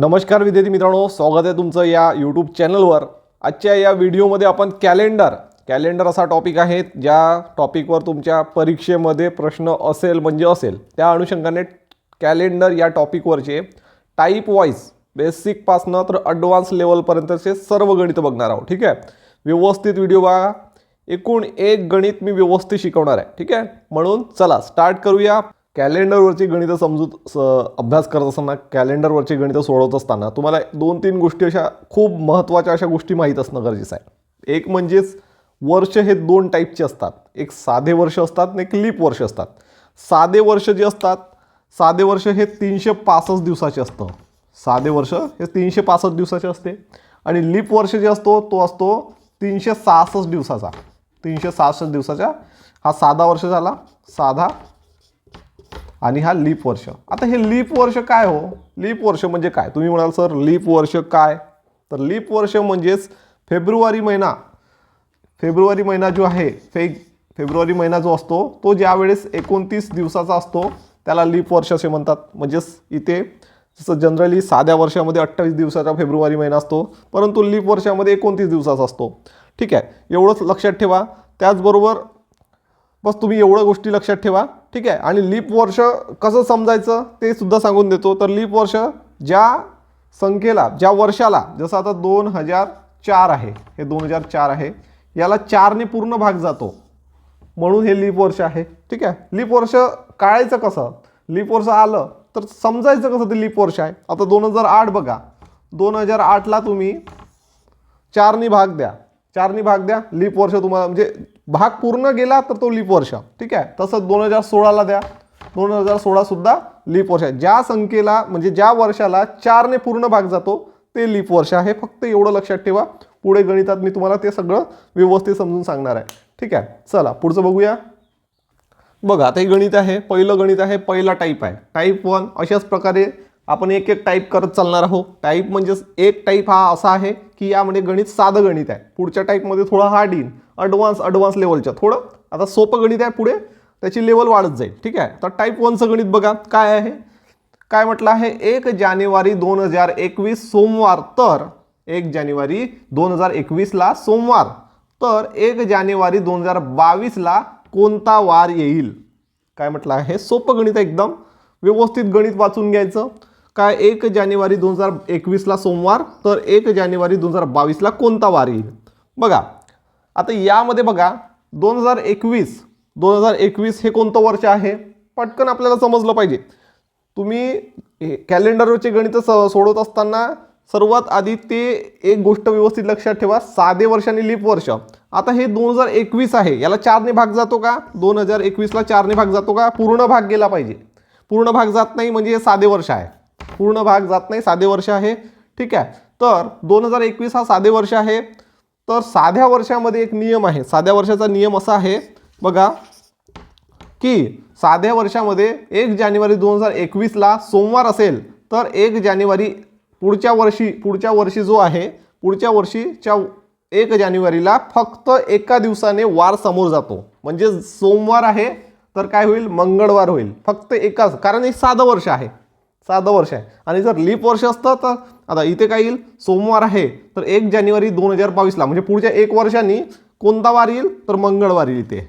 नमस्कार विद्यार्थी मित्रांनो स्वागत आहे तुमचं या यूट्यूब चॅनलवर आजच्या या व्हिडिओमध्ये आपण कॅलेंडर कॅलेंडर असा टॉपिक आहे ज्या टॉपिकवर तुमच्या परीक्षेमध्ये प्रश्न असेल म्हणजे असेल त्या अनुषंगाने कॅलेंडर या टॉपिकवरचे टाईप वाईज बेसिकपासनं तर अडव्हान्स लेवलपर्यंतचे सर्व गणित बघणार आहोत ठीक आहे? व्यवस्थित व्हिडिओ बघा. एकूण एक गणित मी व्यवस्थित शिकवणार आहे ठीक आहे? म्हणून चला स्टार्ट करूया. कॅलेंडरवरची गणितं समजूत स अभ्यास करत असताना कॅलेंडरवरची गणितं सोडवत असताना तुम्हाला दोन तीन गोष्टी अशा खूप महत्त्वाच्या अशा गोष्टी माहीत असणं गरजेचं आहे. एक म्हणजेच वर्ष हे दोन टाईपचे असतात. एक साधे वर्ष असतात आणि एक लीप वर्ष असतात. साधे वर्ष जे असतात साधे वर्ष हे तीनशे पासष्ट दिवसाचे असतं. साधे वर्ष हे तीनशे पासष्ट दिवसाचे असते आणि लीप वर्ष जे असतो तो असतो तीनशे सहासष्ट दिवसाचा. तीनशे सहासष्ट दिवसाचा हा साधा वर्ष झाला. साधा आणि हा लीप वर्ष. आता हे लीप वर्ष काय हो? लीप वर्ष म्हणजे काय? तुम्ही म्हणाल सर लीप वर्ष काय? तर लीप वर्ष म्हणजेच फेब्रुवारी महिना. फेब्रुवारी महिना जो आहे फे फेब्रुवारी महिना जो असतो तो ज्यावेळेस एकोणतीस दिवसाचा असतो त्याला लीप वर्ष असे म्हणतात. म्हणजेच इथे जसं जनरली साध्या वर्षामध्ये अठ्ठावीस दिवसाचा फेब्रुवारी महिना असतो परंतु लीप वर्षामध्ये एकोणतीस दिवसाचा असतो. ठीक आहे एवढंच लक्षात ठेवा. त्याचबरोबर बस तुम्ही एवढं गोष्टी लक्षात ठेवा. ठीक आहे? आणि लीप वर्ष कसं समजायचं ते सुद्धा सांगून देतो. तर लीप वर्ष ज्या संख्येला ज्या वर्षाला जसं आता दोन हजार चार आहे हे दोन हजार चार आहे याला चारने पूर्ण भाग जातो. म्हणून हे लीप वर्ष आहे. ठीक आहे? लीप वर्ष काढायचं कसं? लीप वर्ष आलं तर समजायचं कसं ते लीप वर्ष आहे? आता दोन हजार आठ बघा. दोन हजार आठला तुम्ही चारनी भाग द्या. चारनी भाग द्या. लीप वर्ष तुम्हाला म्हणजे भाग पूर्ण गेला तर तो लीप वर्ष. ठीक आहे? तसंच दोन हजार सोळाला द्या. दोन हजार सोळासुद्धा लीप वर्ष आहे. ज्या संख्येला म्हणजे ज्या वर्षाला चारने पूर्ण भाग जातो ते लीप वर्ष आहे. फक्त एवढं लक्षात ठेवा. पुढे गणितात मी तुम्हाला ते सगळं व्यवस्थित समजून सांगणार आहे. ठीक आहे? चला पुढचं बघूया. बघा आता हे गणित आहे. पहिलं गणित आहे पहिला टाईप आहे. टाईप वन अशाच प्रकारे आपण एक एक टाईप करत चालणार आहोत. टाईप म्हणजेच एक टाईप हा असा आहे की यामध्ये गणित साधं गणित आहे. पुढच्या टाईपमध्ये थोडं हार्ड येईल अडव्हान्स अडव्हान्स लेवलच्या थोडं आता सोपं गणित आहे पुढे. त्याची लेवल वाढत जाईल. ठीक आहे? तर टाईप वनचं गणित बघा. काय आहे? काय म्हटलं आहे? एक जानेवारी दोन हजार एकवीस सोमवार. तर एक जानेवारी दोन हजार एकवीसला सोमवार. तर एक जानेवारी दोन हजार बावीसला कोणता वार येईल? काय म्हटलं आहे? सोपं गणित आहे एकदम. व्यवस्थित गणित वाचून घ्यायचं. काय एक जानेवारी दोन हजार एकवीसला सोमवार तर एक जानेवारी दोन हजार बावीसला कोणता वार येईल? बघा आता यामध्ये बघा दोन हजार एकवीस दोन हजार एकवीस हे कोणतं वर्ष आहे? पटकन आपल्याला समजलं पाहिजे. तुम्ही हे कॅलेंडरवरचे गणित स सोडवत असताना सर्वात आधी ते एक गोष्ट व्यवस्थित लक्षात ठेवा साधे वर्ष आणि लीप वर्ष. आता हे दोन हजार एकवीस आहे याला चारने भाग जातो का? दोन हजार एकवीसला चारने भाग जातो का? पूर्ण भाग गेला पाहिजे. पूर्ण भाग जात नाही म्हणजे हे साधे वर्ष आहे. पूर्ण भाग जात नाही साधे वर्ष आहे. ठीक आहे. तर दोन हजार एकवीस हा साधे वर्ष आहे. तर साध्या वर्षामध्ये एक नियम आहे. साध्या वर्षाचा नियम असा आहे बघा की साध्या वर्षामध्ये एक जानेवारी दोन हजार एकवीसला सोमवार असेल तर एक जानेवारी पुढच्या वर्षी पुढच्या वर्षी जो आहे पुढच्या वर्षीच्या एक जानेवारीला फक्त एका दिवसाने वार समोर जातो. म्हणजे सोमवार आहे तर काय होईल? मंगळवार होईल. फक्त एकाच कारण हे साधं वर्ष आहे. साधं वर्ष आहे. आणि जर लीप वर्ष असतं तर आता इथे काय येईल? सोमवार आहे. तर एक जानेवारी दोन हजार बावीसला म्हणजे पुढच्या एक वर्षांनी कोणता वार येईल? तर मंगळवार येईल इथे.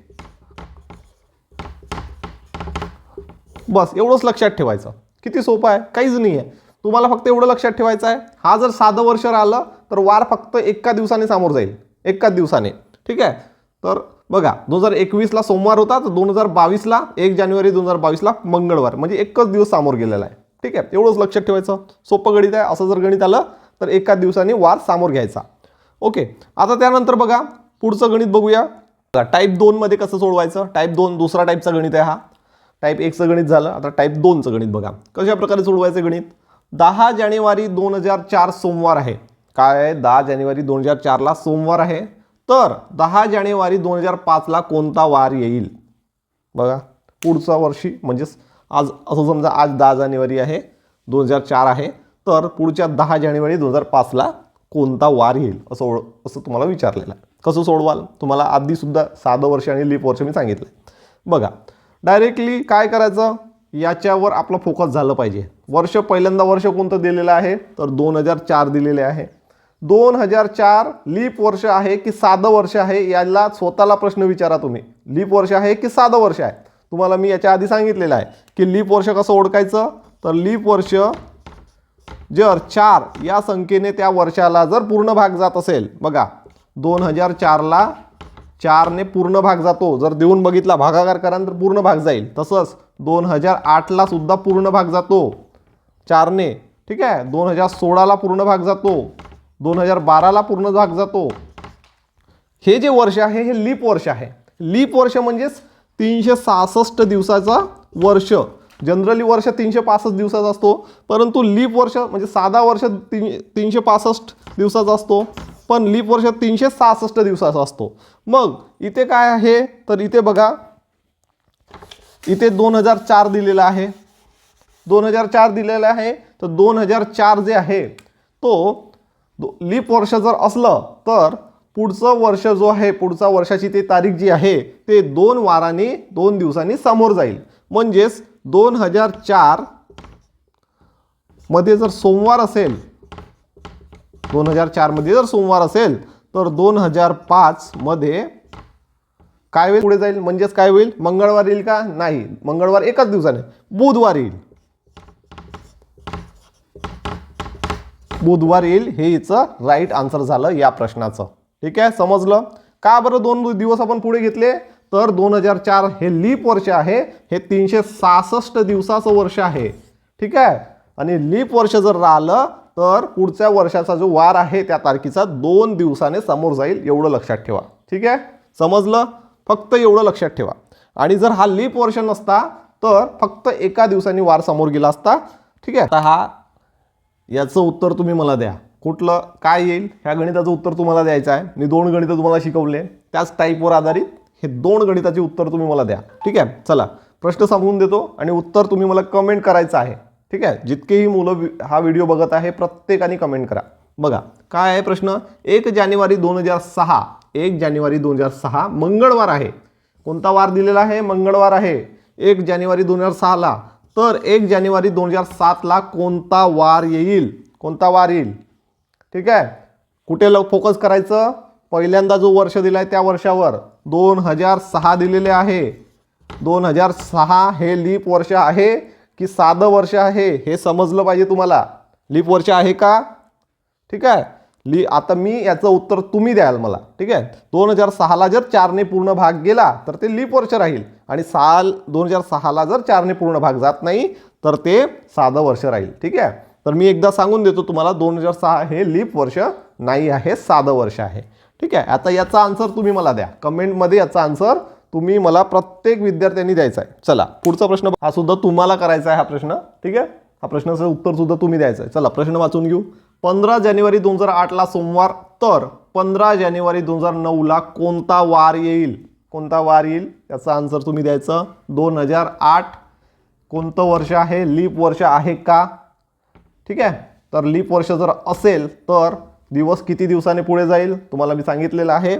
बस एवढंच लक्षात ठेवायचं. किती सोपं आहे? काहीच नाही आहे. तुम्हाला फक्त एवढं लक्षात ठेवायचं आहे. हा जर साधं वर्ष राहिलं तर वार फक्त एका दिवसाने सामोर जाईल. एकाच दिवसाने. ठीक आहे? तर बघा दोन हजार एकवीसला सोमवार होता तर दोन हजार बावीसला एक जानेवारी दोन हजार बावीसला मंगळवार. म्हणजे एकच दिवस सामोर गेलेला आहे. ठीक आहे? एवढंच लक्षात ठेवायचं. सोपं गणित आहे. असं जर गणित आलं तर एका दिवसाने वार सामोर घ्यायचा. ओके. आता त्यानंतर बघा पुढचं गणित बघूया. टाईप दोनमध्ये कसं सोडवायचं? टाईप दोन दुसरा टाईपचा गणित आहे हा. टाईप एकचं गणित झालं. आता टाईप दोनचं गणित बघा. कशा प्रकारे सोडवायचं गणित? दहा जानेवारी दोन हजार चार सोमवार आहे. काय आहे? दहा जानेवारी दोन हजार चारला सोमवार आहे. तर दहा जानेवारी दोन हजार पाचला कोणता वार येईल? बघा पुढच्या वर्षी म्हणजेच आज असं समजा आज दहा जानेवारी आहे दोन हजार चार आहे तर पुढच्या दहा जानेवारी दोन हजार पाचला कोणता वार येईल असं ओळ असं तुम्हाला विचारलेलं आहे. कसं सोडवाल? तुम्हाला आधीसुद्धा साधं वर्ष आणि लीप वर्ष मी सांगितलं बघा डायरेक्टली काय करायचं? याच्यावर आपलं फोकस झालं पाहिजे. वर्ष पहिल्यांदा वर्ष कोणतं दिलेलं आहे? तर दोन हजार चार दिलेले आहे. दोन हजार चार लीप वर्ष आहे की साधं वर्ष आहे? याला स्वतःला प्रश्न विचारा तुम्ही. लीप वर्ष आहे की साधं वर्ष आहे? तुम्हाला मी याच्या आधी सांगितलेलं आहे की लीप वर्ष कसं ओळखायचं? तर लीप वर्ष जर चार या संख्येने त्या वर्षाला जर पूर्ण भाग जात असेल बघा दोन हजार चारला चारने पूर्ण भाग जातो. जर देऊन बघितला भागाकार करा तर पूर्ण भाग जाईल. तसंच दोन हजार आठला सुद्धा पूर्ण भाग जातो. चारने ठीक आहे? दोन हजार सोळाला पूर्ण भाग जातो. दोन हजार बाराला पूर्ण भाग जातो. हे जे वर्ष आहे हे लीप वर्ष आहे. लीप वर्ष म्हणजेच तीनशे सहासष्ट दिवसाचा वर्ष. जनरली वर्ष तीनशे पासष्ट दिवसाचा असतो. परंतु लीप वर्ष म्हणजे साधा वर्ष तीन तीनशे पासष्ट दिवसाचा असतो. पण लीप वर्ष तीनशे सहासष्ट दिवसाचा असतो. मग इथे काय आहे? तर इथे बघा. इथे दोन हजार चार दिलेलं आहे. दोन हजार चार दिलेलं आहे. तर दोन हजार चार जे आहे तो लीप वर्ष जर असलं तर पुढचं वर्ष जो आहे पुढचा वर्षाची ती तारीख जी आहे ते दोन वारांनी दोन दिवसांनी समोर जाईल. म्हणजेच दोन हजार चारमध्ये जर सोमवार असेल दोन हजार चारमध्ये जर सोमवार असेल तर दोन हजार पाचमध्ये काय होईल पुढे जाईल? म्हणजेच काय होईल? मंगळवार येईल का? नाही. मंगळवार एकाच दिवसाने. बुधवार येईल. बुधवार येईल हे हिचं राईट आन्सर झालं या प्रश्नाचं. ठीक आहे? समजलं? का बरं दोन दिवस आपण पुढे घेतले? तर दोन हजार चार हे लीप वर्ष आहे. हे तीनशे सहासष्ट दिवसाचं वर्ष आहे. ठीक आहे? आणि लीप वर्ष जर राहिलं तर पुढच्या वर्षाचा जो वार आहे त्या तारखेचा दोन दिवसाने समोर जाईल एवढं लक्षात ठेवा. ठीक आहे? समजलं? फक्त एवढं लक्षात ठेवा. आणि जर हा लीप वर्ष नसता तर फक्त एका दिवसांनी वार समोर गेला असता ठीक आहे? तर हा याचं उत्तर तुम्ही मला द्या. कुठलं काय येईल ह्या गणिताचं उत्तर तुम्हाला द्यायचं आहे. मी दोन गणितं तुम्हाला शिकवले. त्याच टाईपवर आधारित हे दोन गणिताचे उत्तर तुम्ही मला द्या. ठीक आहे? चला. प्रश्न सांगून देतो आणि उत्तर तुम्ही मला कमेंट करायचं आहे. ठीक आहे? जितकेही मुलं हा व्हिडिओ बघत आहे प्रत्येकाने कमेंट करा. बघा काय आहे प्रश्न? एक जानेवारी दोन हजार सहा. एक जानेवारी दोन हजार सहा मंगळवार आहे. कोणता वार दिलेला आहे? मंगळवार आहे. एक जानेवारी दोन हजार सहाला. तर एक जानेवारी दोन हजार सातला कोणता वार येईल? कोणता वार येईल? ठीक आहे? कुठे ल फोकस करायचं? पहिल्यांदा जो वर्ष दिला आहे त्या वर्षावर. दोन हजार सहा दिलेले आहे. दोन हजार सहा हे लीप वर्ष आहे की साधं वर्ष आहे हे समजलं पाहिजे तुम्हाला. लीप वर्ष आहे का? ठीक आहे? ली आता मी याचं उत्तर तुम्ही द्याल मला. ठीक आहे? दोन हजार सहाला जर चारने पूर्ण भाग गेला तर ते लीप वर्ष राहील. आणि साल दोन हजार सहाला जर चारने पूर्ण भाग जात नाही तर ते साधं वर्ष राहील. ठीक आहे? तर मी एकदा सांगून देतो तुम्हाला दोन हजार सहा हे लीप वर्ष नाही आहे साधं वर्ष आहे. ठीक आहे? आता याचा आन्सर तुम्ही मला द्या. कमेंटमध्ये याचा आन्सर तुम्ही मला प्रत्येक विद्यार्थ्यांनी द्यायचा आहे. चला पुढचा प्रश्न हा सुद्धा तुम्हाला करायचा आहे हा प्रश्न. ठीक आहे? हा प्रश्नाचं उत्तर सुद्धा तुम्ही द्यायचं आहे. चला प्रश्न वाचून घेऊ. पंधरा जानेवारी दोन हजार आठला सोमवार तर पंधरा जानेवारी दोन हजार नऊला कोणता वार येईल? कोणता वार येईल? याचा आन्सर तुम्ही द्यायचं. दोन हजार आठ कोणतं वर्ष आहे? लीप वर्ष आहे का? ठीक आहे? तर लीप वर्ष जर असेल तर दिवस किती दिवसाने पुढे जाईल? तुम्हाला मी सांगितलेलं आहे.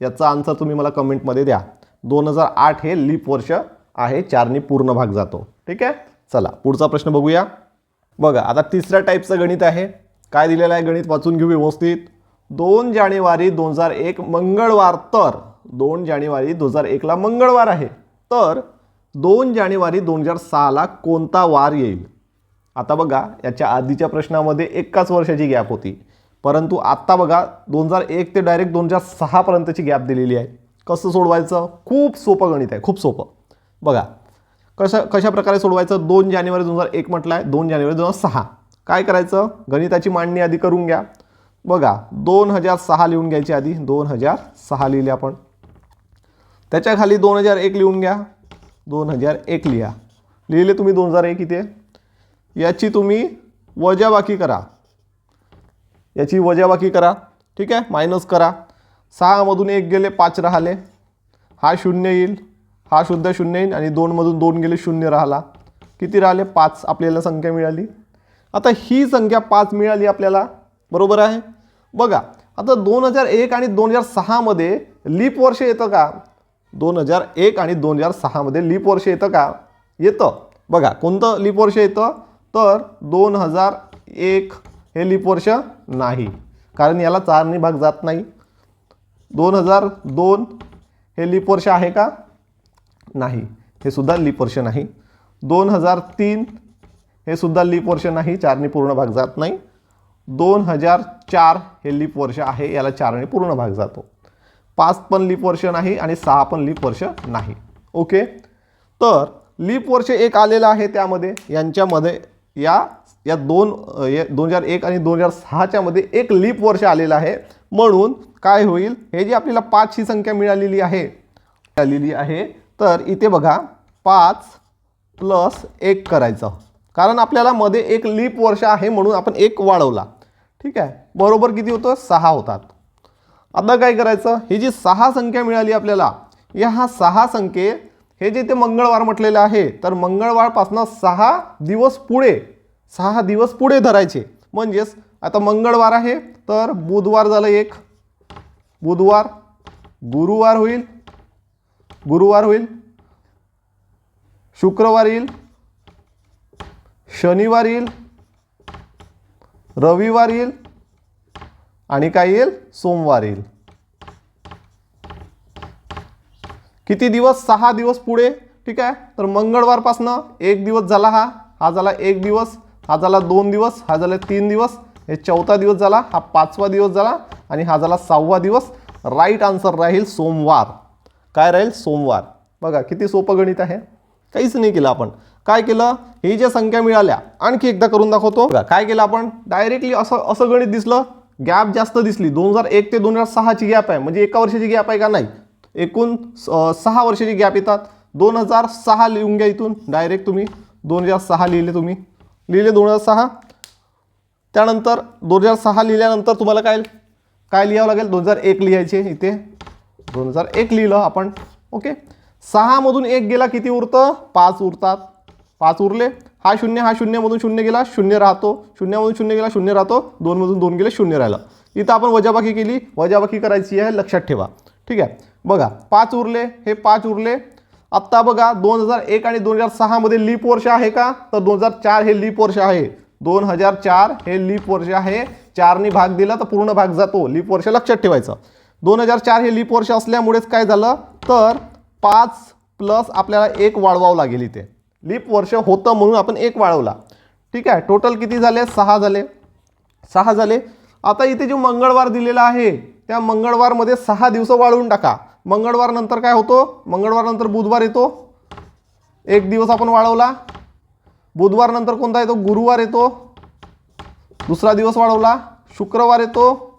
याचा आन्सर तुम्ही मला कमेंटमध्ये द्या. दोन हजार आठ हे लीप वर्ष आहे चारनी पूर्ण भाग जातो. ठीक आहे? चला पुढचा प्रश्न बघूया. बघा आता तिसऱ्या टाईपचं गणित आहे. काय दिलेलं आहे गणित? वाचून घेऊ व्यवस्थित. दोन जानेवारी दोन हजार एक मंगळवार तर दोन जानेवारी दोन हजार एकला मंगळवार आहे. तर दोन जानेवारी दोन हजार सहाला कोणता वार येईल? आता बघा याच्या आधीच्या प्रश्नामध्ये एकाच वर्षाची गॅप होती. परंतु आत्ता बघा दोन हजार एक ते डायरेक्ट दोन हजार सहापर्यंतची गॅप दिलेली आहे. कसं सोडवायचं? खूप सोपं गणित आहे खूप सोपं. बघा कशा कशा प्रकारे सोडवायचं? दोन जानेवारी दोन हजार एक म्हटलं आहे दोन जानेवारी दोन हजार सहा. काय करायचं? गणिताची मांडणी आधी करून घ्या. बघा दोन हजार सहा लिहून घ्यायची आधी. दोन हजार सहा लिहिले आपण. त्याच्याखाली दोन हजार एक लिहून घ्या. दोन हजार एक लिहा. लिहिले तुम्ही दोन हजार एक इथे? याची तुम्ही वजाबाकी करा. याची वजाबाकी करा. ठीक आहे? मायनस करा. सहामधून एक गेले पाच राहिले. हा शून्य येईल. हा शुद्ध शून्य येईल आणि दोनमधून दोन गेले शून्य राहिला. किती राहिले? पाच आपल्याला संख्या मिळाली. आता ही संख्या पाच मिळाली आपल्याला. बरोबर आहे? बघा आता दोन हजार एक आणि दोन हजार सहामध्ये लीप वर्ष येतं का? दोन हजार एक आणि दोन हजार सहामध्ये लीप वर्ष येतं का? येतं. बघा कोणतं लीप वर्ष येतं? तर दोन हजार एक हे लीप वर्ष नाही. कारण याला चारनी भाग जात नाही. दोन हजार दोन हे लीप वर्ष आहे का? नाही. हे सुद्धा लीप वर्ष नाही. दोन हजार तीन हे सुद्धा लीप वर्ष नाही. चारनी पूर्ण भाग जात नाही. दोन हजार चार हे लीप वर्ष आहे. याला चारणी पूर्ण भाग जातो. पाच पण लीप वर्ष नाही आणि सहा पण लीप वर्ष नाही. ओके? तर लीप वर्ष एक आलेलं आहे त्यामध्ये. यांच्यामध्ये या या दोन दोन हजार एक आणि दोन हजार सहाच्या मध्ये एक लीप वर्ष आलेलं आहे. म्हणून काय होईल? हे जी आपल्याला पाच ही संख्या मिळालेली आहे मिळालेली आहे तर इथे बघा पाच प्लस एक करायचं. कारण आपल्याला मध्ये एक लीप वर्ष आहे म्हणून आपण एक वाढवला. ठीक आहे? बरोबर किती होतं? सहा होतात. आता काय करायचं? ही जी सहा संख्या मिळाली आपल्याला या हा सहा संख्ये हे जे ते मंगळवार म्हटलेलं आहे तर मंगळवारपासनं सहा दिवस पुढे सहा दिवस पुढे धरायचे. म्हणजेच आता मंगळवार आहे तर बुधवार झालं एक. बुधवार गुरुवार होईल. गुरुवार होईल. शुक्रवार येईल. शनिवार येईल. रविवार येईल. आणि काय येईल? सोमवार येईल. किती दिवस? सहा दिवस पुढे ठीक आहे? तर मंगळवारपासनं एक दिवस झाला हा. हा झाला एक दिवस हा झाला दोन दिवस हा झाला तीन दिवस हे चौथा दिवस झाला हा पाचवा दिवस झाला आणि हा झाला सहावा दिवस. राईट आन्सर राहील सोमवार. काय राहील? सोमवार. बघा किती सोपं गणित आहे. काहीच नाही केलं आपण. काय केलं? ही ज्या संख्या मिळाल्या आणखी एकदा करून दाखवतो. बघा काय केलं आपण? डायरेक्टली असं असं गणित दिसलं. गॅप जास्त दिसली. दोन हजार एक ते दोन हजार सहाची गॅप आहे. म्हणजे एका वर्षाची गॅप आहे का? नाही. एकूण सहा वर्षाची गॅप येतात. दोन हजार सहा लिहून घ्या इथून. डायरेक्ट तुम्ही दोन हजार सहा लिहिले तुम्ही. लिहिले दोन हजार सहा. त्यानंतर दोन हजार सहा लिहिल्यानंतर तुम्हाला काय काय लिहावं लागेल? दोन हजार एक लिहायचे इथे. दोन हजार एक लिहिलं आपण. ओके? सहामधून एक गेला किती उरतं? पाच उरतात. पाच उरले. हा शून्य हा शून्यमधून शून्य गेला शून्य राहतो. शून्यामधून शून्य गेला शून्य राहतो. दोनमधून दोन गेले शून्य राहिलं. इथं आपण वजाबाकी केली. वजाबाकी करायची आहे लक्षात ठेवा. ठीक आहे? बघा पाच उरले हे पाच उरले. आत्ता बघा दोन हजार एक आणि दोन हजार सहामध्ये लीप वर्ष आहे का? तर दोन हजार चार हे लीप वर्ष आहे. दोन हजार चार हे लीप वर्ष आहे. चारनी भाग दिला तर पूर्ण भाग जातो. लीप वर्ष लक्षात ठेवायचं. दोन हजार चार हे लीप वर्ष असल्यामुळेच काय झालं? तर पाच प्लस आपल्याला एक वाढवावं लागेल इथे. लीप वर्ष होतं म्हणून आपण एक वाढवला. ठीक आहे टोटल किती झाले? सहा झाले. सहा झाले. आता इथे जो मंगळवार दिलेला आहे त्या मंगळवारमध्ये सहा दिवस वाढवून टाका. मंगळवार नंतर काय होतो? मंगळवार नंतर बुधवार येतो. एक दिवस आपण वाढवला. बुधवार नंतर कोणता येतो? गुरुवार येतो. दुसरा दिवस वाढवला. शुक्रवार येतो.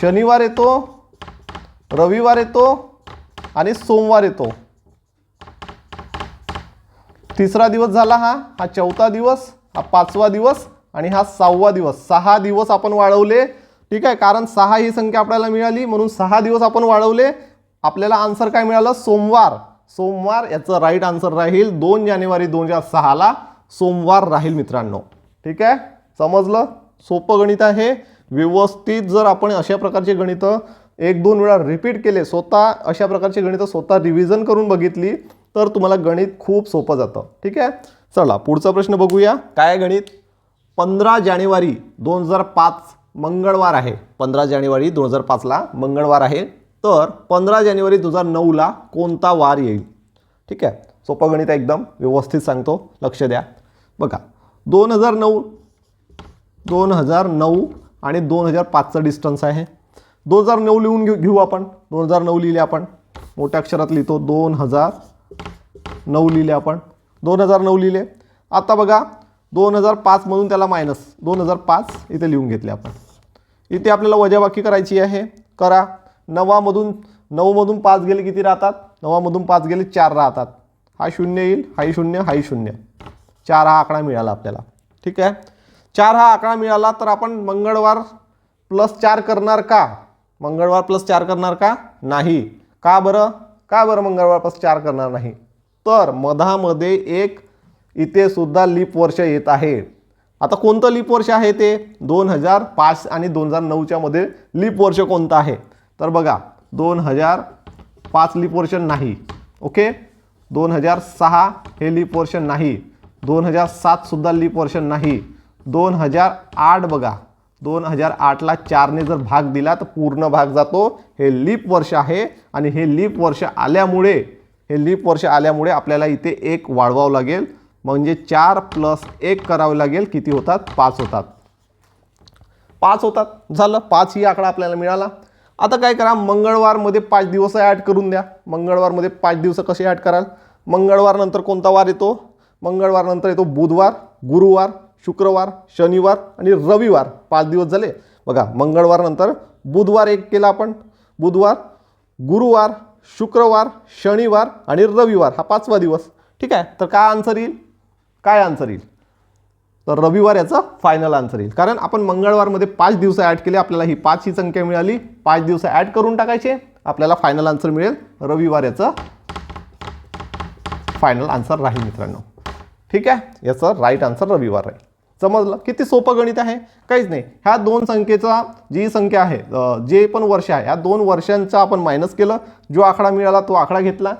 शनिवार येतो. रविवार येतो. आणि सोमवार येतो. तिसरा दिवस झाला हा. हा चौथा दिवस हा पाचवा दिवस आणि हा सहावा दिवस. सहा दिवस आपण वाढवले. ठीक आहे? कारण सहा ही संख्या आपल्याला मिळाली म्हणून सहा दिवस आपण वाढवले. आपल्याला आन्सर काय मिळालं? सोमवार. सोमवार याचं राईट आन्सर राहील. दोन जानेवारी दोन हजार सहाला सोमवार राहील मित्रांनो. ठीक आहे? समजलं? सोपं गणित आहे. व्यवस्थित जर आपण अशा प्रकारचे गणितं एक दोन वेळा रिपीट केले स्वतः अशा प्रकारचे गणितं स्वतः रिव्हिजन करून बघितली तर तुम्हाला गणित खूप सोपं जातं. ठीक आहे? चला पुढचा प्रश्न बघूया. काय गणित? पंधरा जानेवारी दोन हजार पाच. मंगळवार आहे पंधरा जानेवारी दोन हजार पाचला मंगळवार आहे तर पंधरा जानेवारी दोन हजार नऊला कोणता वार येईल? ठीक आहे? सोपं गणित एकदम व्यवस्थित सांगतो लक्ष द्या. बघा दोन हजार नऊ दोन हजार नऊ आणि दोन हजार पाचचं डिस्टन्स आहे. दोन हजार नऊ लिहून घेऊ घेऊ आपण. दोन हजार नऊ लिहिले आपण. मोठ्या अक्षरात लिहितो दोन हजार नऊ लिहिले आपण. दोन हजार नऊ लिहिले. आता बघा दोन हजार पाचमधून त्याला मायनस दोन हजार पाच इथे लिहून घेतले आपण. इथे आपल्याला वजाबाकी करायची आहे. करा. नवामधून नऊमधून पाच गेले किती राहतात? नवामधून पाच गेले चार राहतात. हा शून्य येईल हाही शून्य हाही शून्य. चार हा आकडा मिळाला आपल्याला. ठीक आहे? चार हा आकडा मिळाला तर आपण मंगळवार प्लस चार करणार का? मंगळवार प्लस चार करणार का? नाही. का बरं? का बरं मंगळवार प्लस चार करणार नाही? तर मधामध्ये एक इथे सुद्धा लीप वर्ष येत आहे. आता कोणतं लीप वर्ष आहे ते? दोन हजार पाच आणि दोन हजार नऊच्या मध्ये लीप वर्ष कोणतं आहे? तर बघा दोन हजार पाच लीप वर्ष नाही. ओके? दोन हजार सहा हे लीप वर्ष नाही. दोन हजार सातसुद्धा लीप वर्ष नाही. दोन हजार आठ बघा. दोन हजार आठला चारने जर भाग दिला तर पूर्ण भाग जातो. हे लीप वर्ष आहे आणि हे लीप वर्ष आल्यामुळे हे लीप वर्ष आल्यामुळे आपल्याला इथे एक वाढवावं लागेल. म्हणजे चार प्लस एक करावे लागेल. किती होतात? पाच होतात. पाच होतात. झालं. पाच ही आकडा आपल्याला मिळाला. आता काय करा? मंगळवारमध्ये पाच दिवस ॲड करून द्या. मंगळवारमध्ये पाच दिवस कसे ॲड कराल? मंगळवारनंतर कोणता वार येतो? मंगळवारनंतर येतो बुधवार गुरुवार शुक्रवार शनिवार आणि रविवार. पाच दिवस झाले. बघा मंगळवारनंतर बुधवार एक केला आपण. बुधवार गुरुवार शुक्रवार शनिवार आणि रविवार. हा पाचवा दिवस. ठीक आहे? तर काय आन्सर येईल? काय आन्सर येईल? तर रविवार याचा फायनल आन्सर येईल. कारण आपण मंगळवारमध्ये पाच दिवस ॲड केले आपल्याला ही पाच ही संख्या मिळाली. पाच दिवस ॲड करून टाकायचे. आपल्याला फायनल आन्सर मिळेल. रविवार याचं फायनल आन्सर राहील मित्रांनो. ठीक आहे? याचं राईट आन्सर रविवार राहील समजलं? किती सोपं गणित आहे? काहीच नाही. ह्या दोन संख्येचा जी संख्या आहे जे पण वर्ष आहे ह्या दोन वर्षांचा आपण मायनस केलं. जो आकडा मिळाला तो आकडा घेतला.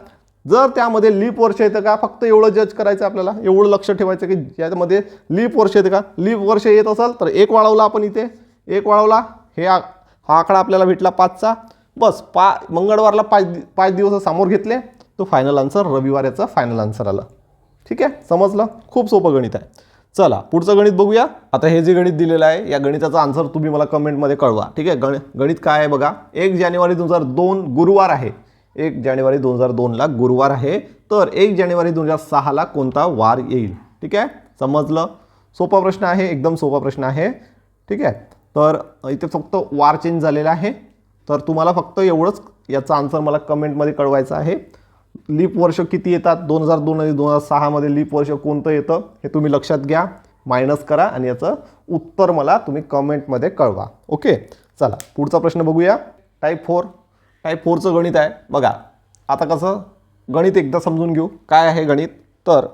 जर त्यामध्ये लीप वर्ष येतं का? फक्त एवढं जज करायचं आपल्याला. एवढं लक्ष ठेवायचं की यामध्ये लीप वर्ष येतं का? लीप वर्ष येत असेल तर एक वाळवला आपण इथे. एक वाळवला हे आ- हा आकडा आपल्याला भेटला पाचचा. बस पा मंगळवारला पाच दि- पाच दिवस समोर घेतले. तो फायनल आन्सर रविवार याचा फायनल आन्सर आला. ठीक आहे? समजलं? खूप सोपं गणित आहे. चला पुढचं गणित बघूया. आता हे जे गणित दिलेलं आहे या गणिताचा आन्सर तुम्ही मला कमेंटमध्ये कळवा. ठीक आहे? गण गणित काय आहे बघा? एक जानेवारी दोन हजार दोन गुरुवार आहे. एक जानेवारी दोन हजार दोनला गुरुवार आहे. तर एक जानेवारी दोन हजार सहाला कोणता वार येईल? ठीक आहे? समजलं? सोपा प्रश्न आहे एकदम सोपा प्रश्न आहे. ठीक आहे? तर इथे फक्त वार चेंज झालेला आहे. तर तुम्हाला फक्त एवढंच याचा आन्सर मला कमेंटमध्ये कळवायचं आहे. लीप वर्ष किती येतात? दोन हजार दोन आणि दोन हजार सहामध्ये लीप वर्ष कोणतं येतं? हे तुम्ही लक्षात घ्या मायनस करा आणि याचं उत्तर मला तुम्ही कमेंटमध्ये कळवा. ओके चला पुढचा प्रश्न बघूया. टाईप फोर काय फोरचं गणित आहे? बघा. आता कसं? गणित एकदा समजून घेऊ. काय आहे गणित? तर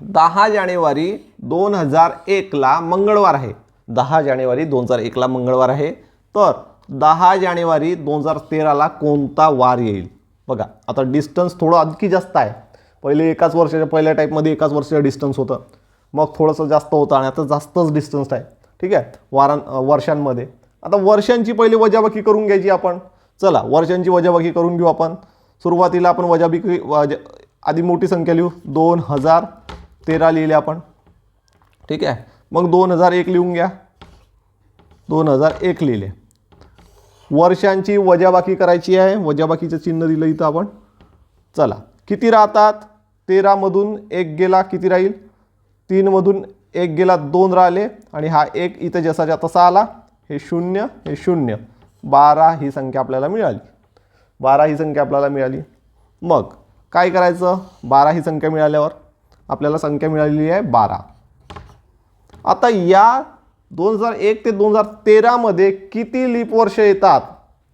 दहा जानेवारी दोन हजार एकला मंगळवार आहे. दहा जानेवारी दोन हजार एकला मंगळवार आहे. तर दहा जानेवारी दोन हजार तेराला कोणता वार येईल? बघा. आता डिस्टन्स थोडं आणखी जास्त आहे. पहिले एकाच वर्षाच्या पहिल्या टाईपमध्ये एकाच वर्षाचं डिस्टन्स होतं. मग थोडंसं जास्त होतं आणि आता जास्तच डिस्टन्स आहे. ठीक आहे? वारां वर्षांमध्ये. आता वर्षांची पहिली वजाबाकी करून घ्यायची आपण. चला वर्षांची वजाबाकी करून घेऊ आपण. सुरुवातीला आपण वजाबाकी वजा आधी मोठी संख्या लिहू. दोन हजार तेरा लिहिले आपण. ठीक आहे? मग दोन हजार एक लिहून घ्या. दोन हजार एक लिहिले. वर्षांची वजाबाकी करायची आहे. वजाबाकीचं चिन्ह दिलं इथं आपण. चला किती राहतात? तेरामधून एक गेला किती राहील? तीनमधून एक गेला दोन राहिले. आणि हा एक इथं जसाच्या तसा आला हे शून्य हे शून्य. बारा ही संख्या आपल्याला मिळाली. बारा ही संख्या आपल्याला मिळाली. मग काय करायचं? बारा ही संख्या मिळाल्यावर आपल्याला संख्या मिळालेली आहे बारा. आता या दोन हजार एक ते दोन हजार तेरामध्ये किती लीप वर्ष येतात?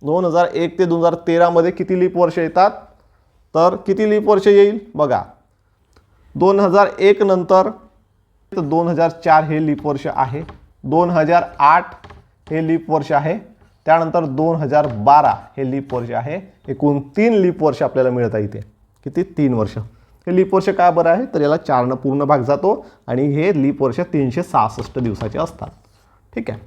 दोन हजार एक ते दोन हजार तेरामध्ये किती लीप वर्ष येतात? तर किती लीप वर्ष येईल? बघा. दोन हजार एक नंतर दोन हजार चार हे लीप वर्ष आहे. दोन हजार आठ हे लीप वर्ष आहे. त्यानंतर दोन हजार बारा हे लीप वर्ष आहे. एकूण तीन लीप वर्ष आपल्याला मिळत आहे इथे. किती? तीन वर्ष. हे लीप वर्ष काय बरं आहे? तर याला चारनं पूर्ण भाग जातो आणि हे लीप वर्ष तीनशे सहासष्ट दिवसाचे असतात. ठीक आहे.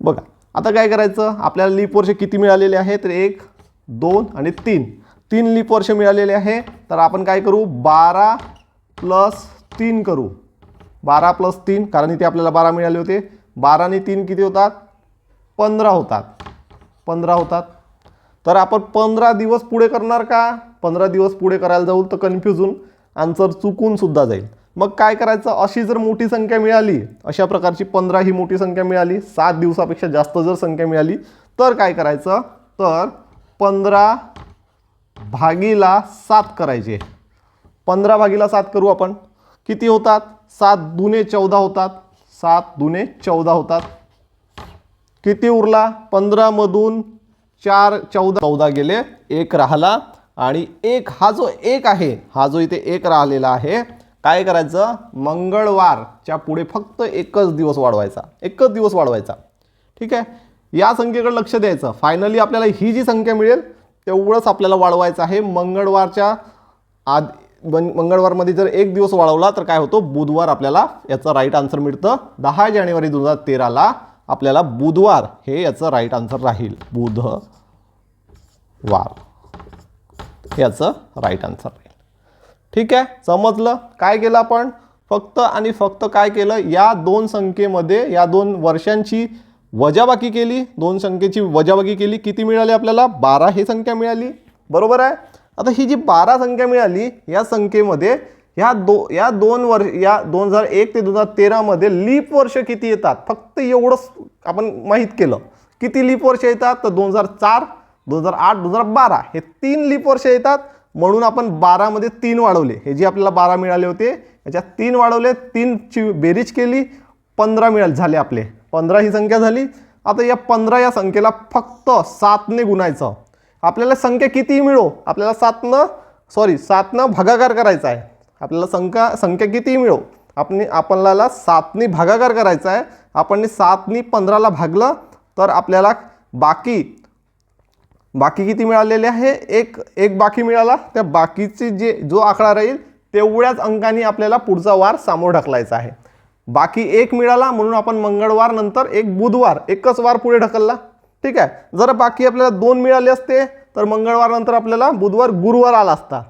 बघा आता काय करायचं? आपल्याला लीप वर्ष किती मिळालेले आहे? तर एक दोन आणि तीन. तीन लीप वर्ष मिळालेले आहे. तर आपण काय करू? बारा प्लस तीन करू. बारा प्लस तीन कारण इथे आपल्याला बारा मिळाले होते. बाराने तीन किती होतात? पंधरा होतात. पंधरा होतात. तर आपण पंधरा दिवस पुढे करणार का? पंधरा दिवस पुढे करायला जाऊ तर कन्फ्यूज होऊन आन्सर चुकून सुद्धा जाईल. मग काय करायचं? अशी जर मोठी संख्या मिळाली अशा प्रकारची पंधरा ही मोठी संख्या मिळाली सात दिवसापेक्षा जास्त जर संख्या मिळाली तर काय करायचं? तर पंधरा भागीला सात करायचे. पंधरा भागीला सात करू आपण. किती होतात? सात दुने चौदा होतात. सात दुने चौदा होतात. किती उरला? पंधरामधून चार चौदा. चौदा गेले एक राहिला. आणि एक हा जो एक आहे हा जो इथे एक राहिलेला आहे काय करायचं? मंगळवारच्या पुढे फक्त एकच दिवस वाढवायचा. एकच दिवस वाढवायचा. ठीक आहे? या संख्येकडे लक्ष द्यायचं. फायनली आपल्याला ही जी संख्या मिळेल तेवढंच आपल्याला वाढवायचं आहे. मंगळवारच्या आद मंगळवारमध्ये जर एक दिवस वाढवला तर काय होतो? बुधवार आपल्याला याचं राईट आन्सर मिळतं. दहा जानेवारी दोन हजार तेराला आपल्याला बुधवार हे याचं राईट आन्सर राहील. बुधवार. याचं राईट आन्सर राहील. ठीक आहे? समजलं? काय केलं आपण? फक्त आणि फक्त काय केलं? या दोन संख्येमध्ये या दोन वर्षांची वजाबाकी केली. दोन संख्येची वजाबाकी केली. किती मिळाली आपल्याला? बारा ही संख्या मिळाली. बरोबर आहे? आता ही जी बारा संख्या मिळाली या संख्येमध्ये ह्या दो या दोन वर्ष या दोन हजार एक ते दोन हजार तेरामध्ये लीप वर्ष किती येतात? फक्त एवढंच आपण माहीत केलं. किती लीप वर्ष येतात? तर दोन हजार चार दोन हजार आठ दोन हजार बारा हे तीन लीप वर्ष येतात. म्हणून आपण बारामध्ये तीन वाढवले. हे जे आपल्याला बारा मिळाले होते याच्यात तीन वाढवले तीनची बेरीज केली पंधरा मिळाले झाले आपले. पंधरा ही संख्या झाली. आता या पंधरा या संख्येला फक्त सातने गुणायचं. आपल्याला संख्या किती मिळो आपल्याला सातनं सॉरी सातनं भागाकार करायचा आहे. आपल्याला संख्या संख्या किती मिळो आपण आपल्याला सातनी भागाकार करायचा आहे. आपण सातनी पंधराला भागलं तर आपल्याला बाकी बाकी किती मिळालेले आहे? एक एक बाकी मिळाला. त्या बाकीचे जे जो आकडा राहील तेवढ्याच अंकांनी आपल्याला पुढचा वार सामोर ढकलायचा आहे. बाकी एक मिळाला म्हणून आपण मंगळवार नंतर एक बुधवार एकच वार पुढे ढकलला. ठीक आहे? जर बाकी आपल्याला दोन मिळाले असते तर मंगळवारनंतर आपल्याला बुधवार गुरुवार आला असता.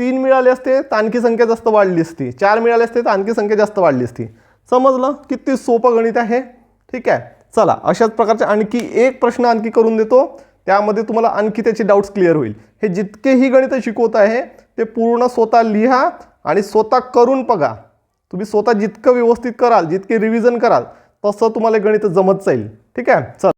तीन मिळाले असते तर आणखी संख्या जास्त वाढली असती. चार मिळाले असते तर आणखी संख्या जास्त वाढली असती. समजलं? किती सोपं गणित आहे? ठीक आहे. चला अशाच प्रकारचे आणखी एक प्रश्न आणखी करून देतो. त्यामध्ये तुम्हाला आणखी त्याचे डाऊट्स क्लिअर होईल. हे जितकेही गणित शिकवत आहे ते पूर्ण स्वतः लिहा आणि स्वतः करून बघा. तुम्ही स्वतः जितकं व्यवस्थित कराल जितके रिव्हिजन कराल तसं तुम्हाला गणित जमत जाईल. ठीक आहे? चल.